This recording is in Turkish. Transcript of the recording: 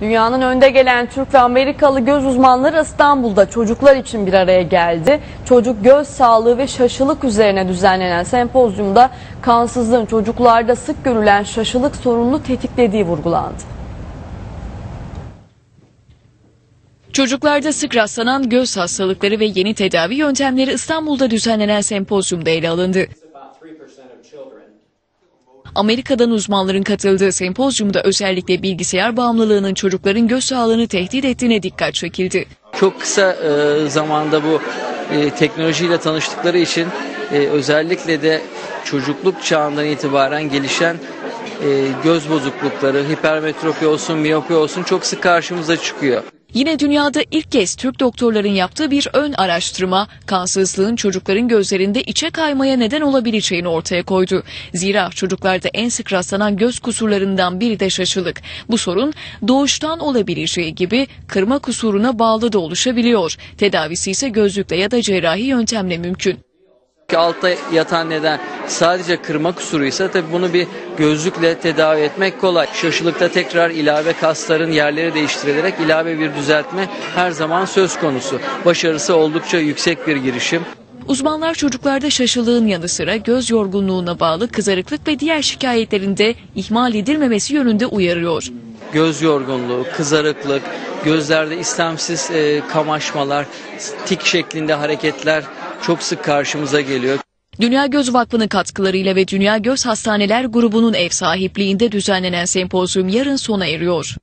Dünyanın önde gelen Türk ve Amerikalı göz uzmanları İstanbul'da çocuklar için bir araya geldi. Çocuk göz sağlığı ve şaşılık üzerine düzenlenen sempozyumda kansızlığın çocuklarda sık görülen şaşılık sorununu tetiklediği vurgulandı. Çocuklarda sık rastlanan göz hastalıkları ve yeni tedavi yöntemleri İstanbul'da düzenlenen sempozyumda ele alındı. Amerika'dan uzmanların katıldığı sempozyumda özellikle bilgisayar bağımlılığının çocukların göz sağlığını tehdit ettiğine dikkat çekildi. Çok kısa e, zamanda bu e, teknolojiyle tanıştıkları için e, özellikle de çocukluk çağından itibaren gelişen e, göz bozuklukları, hipermetropi olsun, miyopi olsun çok sık karşımıza çıkıyor. Yine dünyada ilk kez Türk doktorların yaptığı bir ön araştırma, kansızlığın çocukların gözlerinde içe kaymaya neden olabileceğini ortaya koydu. Zira çocuklarda en sık rastlanan göz kusurlarından biri de şaşılık. Bu sorun doğuştan olabileceği gibi kırma kusuruna bağlı da oluşabiliyor. Tedavisi ise gözlükle ya da cerrahi yöntemle mümkün. Altta yatan neden sadece kırma kusuruysa tabii bunu bir gözlükle tedavi etmek kolay. Şaşılıkta tekrar ilave kasların yerleri değiştirilerek ilave bir düzeltme her zaman söz konusu. Başarısı oldukça yüksek bir girişim. Uzmanlar çocuklarda şaşılığın yanı sıra göz yorgunluğuna bağlı kızarıklık ve diğer şikayetlerinde ihmal edilmemesi yönünde uyarıyor. Göz yorgunluğu, kızarıklık, gözlerde istemsiz e, kamaşmalar, tik şeklinde hareketler çok sık karşımıza geliyor. Dünya Göz Vakfı'nın katkılarıyla ve Dünya Göz Hastaneler grubunun ev sahipliğinde düzenlenen sempozyum yarın sona eriyor.